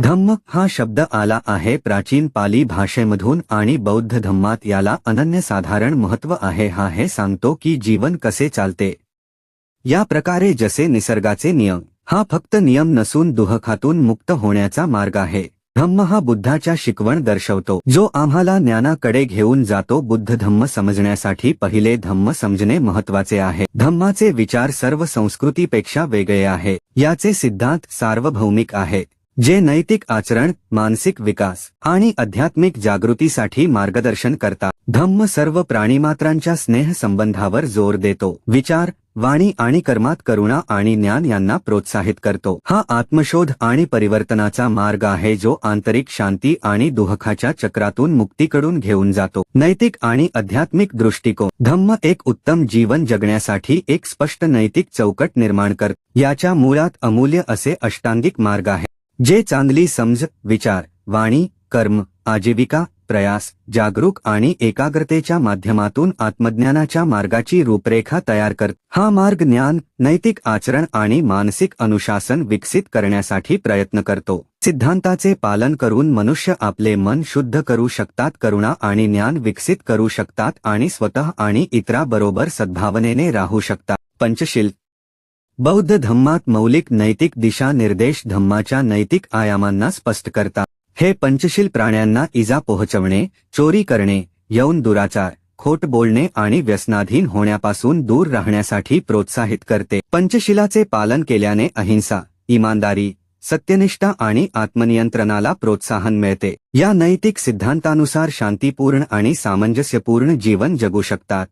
धम्म हा शब्द आला आहे प्राचीन पाली भाषेमधून आणि बौद्ध धम्मात याला अनन्यसाधारण महत्त्व आहे. हा हे सांगतो की जीवन कसे चालते. या प्रकारे जसे निसर्गाचे नियम हा फक्त नियम नसून दुहखातून मुक्त होण्याचा मार्ग आहे. धम्म हा बुद्धाच्या शिकवण दर्शवतो. जो आम्हाला ज्ञानाकडे घेऊन जातो बुद्ध धम्म समजण्यासाठी पहिले धम्म समजणे महत्त्वाचे आहे. धम्माचे विचार सर्व संस्कृतीपेक्षा वेगळे आहे. याचे सिद्धांत सार्वभौमिक आहे. जे नैतिक आचरण मानसिक विकास आणि आध्यात्मिक जागृतीसाठी मार्गदर्शन करतात. धम्म सर्व प्राणीमात्रांच्या स्नेह संबंधावर जोर देतो. विचार वाणी आणि कर्मात करुणा आणि ज्ञान यांना प्रोत्साहित करतो. हा आत्मशोध आणि परिवर्तनाचा मार्ग आहे जो आंतरिक शांती आणि दुहखाच्या चक्रातून मुक्तीकडून घेऊन जातो. नैतिक आणि आध्यात्मिक दृष्टिकोन. धम्म एक उत्तम जीवन जगण्यासाठी एक स्पष्ट नैतिक चौकट निर्माण कर याच्या मुळात अमूल्य असे अष्टांगिक मार्ग आहे जे चांगली समज विचार वाणी कर्म आजीविका प्रयास जागरूक आणि एकाग्रतेच्या माध्यमातून आत्मज्ञानाच्या मार्गाची रूपरेखा तयार कर हा मार्ग ज्ञान नैतिक आचरण आणि मानसिक अनुशासन विकसित करण्यासाठी प्रयत्न करतो. सिद्धांताचे पालन करून मनुष्य आपले मन शुद्ध करू शकतात करुणा आणि ज्ञान विकसित करू शकतात आणि स्वतः आणि इतराबरोबर सद्भावनेने राहू शकतात. पंचशील बौद्ध धम्मात मौलिक नैतिक दिशा निर्देश धम्माच्या नैतिक आयामांना स्पष्ट करतात हे पंचशील प्राण्यांना इजा पोहोचवणे चोरी करणे यौन दुराचार खोट बोलणे आणि व्यसनाधीन होण्यापासून दूर राहण्यासाठी प्रोत्साहित करते. पंचशिलाचे पालन केल्याने अहिंसा इमानदारी सत्यनिष्ठा आणि आत्मनियंत्रणाला प्रोत्साहन मिळते. या नैतिक सिद्धांतानुसार शांतीपूर्ण आणि सामंजस्यपूर्ण जीवन जगू शकतात.